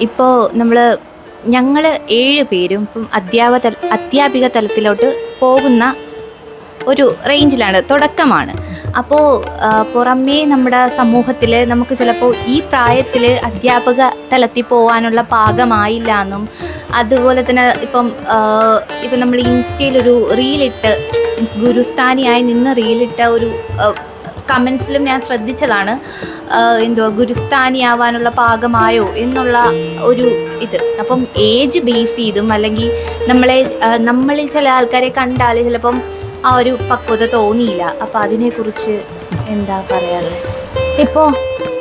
ഇപ്പോൾ നമ്മൾ ഞങ്ങൾ ഏഴ് പേരും ഇപ്പം അധ്യാപക തല അധ്യാപിക തലത്തിലോട്ട് പോകുന്ന ഒരു റേഞ്ചിലാണ് തുടക്കമാണ്. അപ്പോൾ പുറമേ നമ്മുടെ സമൂഹത്തിൽ നമുക്ക് ചിലപ്പോൾ ഈ പ്രായത്തിൽ അധ്യാപക തലത്തിൽ പോകാനുള്ള പാകമായില്ല എന്നും അതുപോലെ തന്നെ ഇപ്പം ഇപ്പം നമ്മൾ ഇൻസ്റ്റയിലൊരു റീലിട്ട് ഗുരുസ്ഥാനിയായി നിന്ന് റീലിട്ട ഒരു കമൻസിലും ഞാൻ ശ്രദ്ധിച്ചതാണ് എന്തോ ഗുരുസ്ഥാനിയാവാനുള്ള പാകമായോ എന്നുള്ള ഒരു ഇത്. അപ്പം ഏജ് ബേസ് ചെയ്തും അല്ലെങ്കിൽ നമ്മളെ നമ്മളിൽ ചില ആൾക്കാരെ കണ്ടാൽ ചിലപ്പം ആ ഒരു പക്വത തോന്നിയില്ല. അപ്പം അതിനെക്കുറിച്ച് എന്താ പറയാറ് ഇപ്പോൾ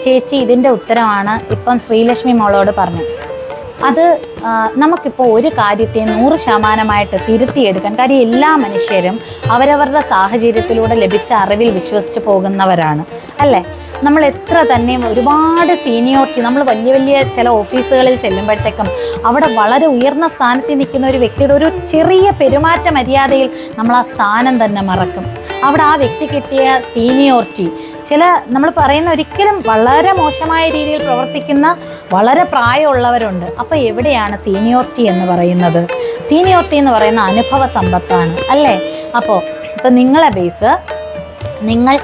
ചേച്ചി ഇതിന്റെ ഉത്തരമാണ് ഇപ്പം ശ്രീലക്ഷ്മി മോളോട് പറഞ്ഞത്. അത് നമുക്കിപ്പോൾ ഒരു കാര്യത്തെ നൂറ് ശതമാനമായിട്ട് തിരുത്തിയെടുക്കാൻ കാര്യം എല്ലാ മനുഷ്യരും അവരവരുടെ സാഹചര്യത്തിലൂടെ ലഭിച്ച അറിവിൽ വിശ്വസിച്ച് പോകുന്നവരാണ് അല്ലേ? നമ്മൾ എത്ര തന്നെ ഒരുപാട് സീനിയോറിറ്റി നമ്മൾ വലിയ വലിയ ചില ഓഫീസുകളിൽ ചെല്ലുമ്പോഴത്തേക്കും അവിടെ വളരെ ഉയർന്ന സ്ഥാനത്ത് നിൽക്കുന്ന ഒരു വ്യക്തിയുടെ ഒരു ചെറിയ പെരുമാറ്റ മര്യാദയിൽ നമ്മൾ ആ സ്ഥാനം തന്നെ മറക്കും. അവിടെ ആ വ്യക്തി കിട്ടിയ സീനിയോറിറ്റി ചില നമ്മൾ പറയുന്ന ഒരിക്കലും വളരെ മോശമായ രീതിയിൽ പ്രവർത്തിക്കുന്ന വളരെ പ്രായമുള്ളവരുണ്ട്. അപ്പോൾ എവിടെയാണ് സീനിയോറിറ്റി എന്ന് പറയുന്നത്? സീനിയോറിറ്റി എന്ന് പറയുന്ന അനുഭവ സമ്പത്താണ് അല്ലേ? അപ്പോൾ ഇപ്പം നിങ്ങളെ ബേസ് നിങ്ങൾ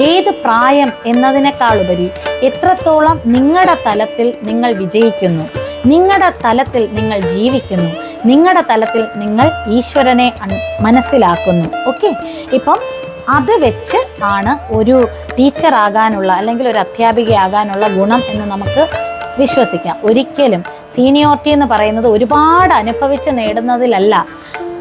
ഏത് പ്രായം എന്നതിനേക്കാളുപരി എത്രത്തോളം നിങ്ങളുടെ തലത്തിൽ നിങ്ങൾ വിജയിക്കുന്നു? നിങ്ങളുടെ തലത്തിൽ നിങ്ങൾ ജീവിക്കുന്നു. നിങ്ങളുടെ തലത്തിൽ നിങ്ങൾ ഈശ്വരനെ മനസ്സിലാക്കുന്നു. ഓക്കെ? ഇപ്പം അത് വെച്ച് ആണ് ഒരു ടീച്ചറാകാനുള്ള അല്ലെങ്കിൽ ഒരു അധ്യാപികയാകാനുള്ള ഗുണം എന്ന് നമുക്ക് വിശ്വസിക്കാം. ഒരിക്കലും സീനിയോറിറ്റി എന്ന് പറയുന്നത് ഒരുപാട് അനുഭവിച്ച് നേടുന്നതിലല്ല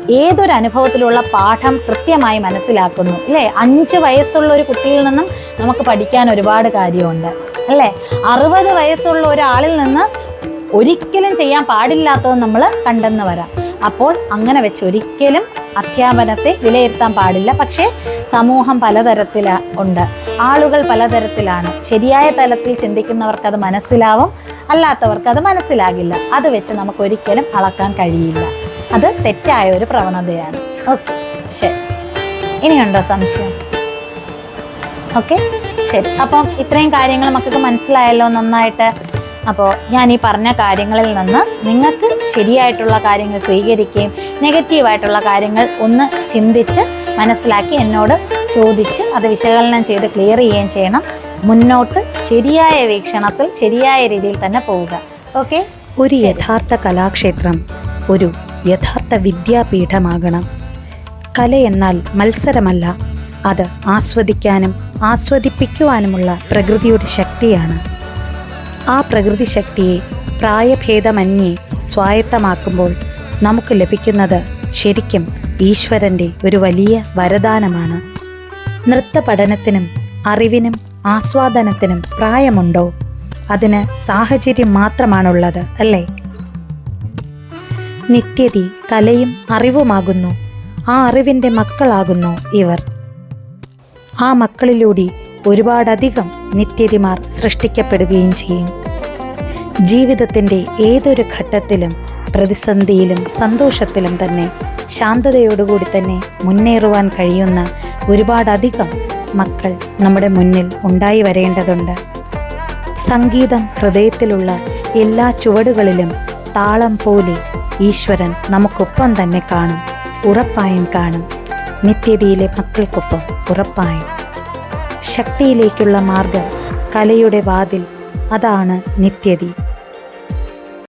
ഏതൊരു അനുഭവത്തിലുള്ള പാഠം കൃത്യമായി മനസ്സിലാക്കുന്നു അല്ലേ? അഞ്ച് വയസ്സുള്ള ഒരു കുട്ടിയിൽ നിന്നും നമുക്ക് പഠിക്കാൻ ഒരുപാട് കാര്യമുണ്ട് അല്ലേ? അറുപത് വയസ്സുള്ള ഒരാളിൽ നിന്ന് ഒരിക്കലും ചെയ്യാൻ പാടില്ലാത്തത് നമ്മൾ കണ്ടെന്ന് വരാം. അപ്പോൾ അങ്ങനെ വെച്ച് ഒരിക്കലും അധ്യാപനത്തെ വിലയിരുത്താൻ പാടില്ല. പക്ഷേ സമൂഹം പലതരത്തില ഉണ്ട്. ആളുകൾ പലതരത്തിലാണ്. ശരിയായ തലത്തിൽ ചിന്തിക്കുന്നവർക്ക് അത് മനസ്സിലാവും. അല്ലാത്തവർക്ക് അത് മനസ്സിലാകില്ല. അത് വെച്ച് നമുക്ക് ഒരിക്കലും അളക്കാൻ കഴിയില്ല. അത് തെറ്റായ ഒരു പ്രവണതയാണ്. ഓക്കെ. ശരി. ഇനിയുണ്ടോ സംശയം? ഓക്കെ. ശരി. അപ്പം ഇത്രയും കാര്യങ്ങൾ മക്കൾക്ക് മനസ്സിലായല്ലോ നന്നായിട്ട്. അപ്പോൾ ഞാൻ ഈ പറഞ്ഞ കാര്യങ്ങളിൽ നിന്ന് നിങ്ങൾക്ക് ശരിയായിട്ടുള്ള കാര്യങ്ങൾ സ്വീകരിക്കുകയും നെഗറ്റീവായിട്ടുള്ള കാര്യങ്ങൾ ഒന്ന് ചിന്തിച്ച് മനസ്സിലാക്കി എന്നോട് ചോദിച്ച് അത് വിശകലനം ചെയ്ത് ക്ലിയർ ചെയ്യുകയും ചെയ്യണം. മുന്നോട്ട് ശരിയായ വീക്ഷണത്തിൽ ശരിയായ രീതിയിൽ തന്നെ പോവുക. ഓക്കെ? ഒരു യഥാർത്ഥ കലാക്ഷേത്രം ഒരു യഥാർത്ഥ വിദ്യാപീഠമാകണം. എന്നാൽ മത്സരമല്ല അത് ആസ്വദിക്കാനും ആസ്വദിപ്പിക്കുവാനുമുള്ള പ്രകൃതിയുടെ ശക്തിയാണ്. ആ പ്രകൃതി ശക്തിയെ പ്രായഭേദമന്യേ സ്വായത്തമാക്കുമ്പോൾ നമുക്ക് ലഭിക്കുന്നത് ശരിക്കും ഈശ്വരന്റെ ഒരു വലിയ വരദാനമാണ്. നൃത്ത പഠനത്തിനും അറിവിനും ആസ്വാദനത്തിനും പ്രായമുണ്ടോ? അതിന് സാഹചര്യം മാത്രമാണുള്ളത് അല്ലേ? നിത്യതി കലയും അറിവുമാകുന്നു. ആ അറിവിന്റെ മക്കളാകുന്നു ഇവർ. ആ മക്കളിലൂടെ ഒരുപാടധികം നിത്യതിമാർ സൃഷ്ടിക്കപ്പെടുകയും ചെയ്യും. ജീവിതത്തിന്റെ ഏതൊരു ഘട്ടത്തിലും പ്രതിസന്ധിയിലും സന്തോഷത്തിലും തന്നെ ശാന്തതയോടുകൂടി തന്നെ മുന്നേറുവാൻ കഴിയുന്ന ഒരുപാടധികം മക്കൾ നമ്മുടെ മുന്നിൽ ഉണ്ടായി വരേണ്ടതുണ്ട്. സംഗീതം ഹൃദയത്തിലുള്ള എല്ലാ ചുവടുകളിലും താളം പോലെ ഈശ്വരൻ നമുക്കൊപ്പം തന്നെ കാണും ഉറപ്പായും കാണും. നിത്യതയിലെ മക്കൾക്കൊപ്പം ഉറപ്പായും. ശക്തിയിലേക്കുള്ള മാർഗം കലയുടെ വാതിൽ. അതാണ് നിത്യതി.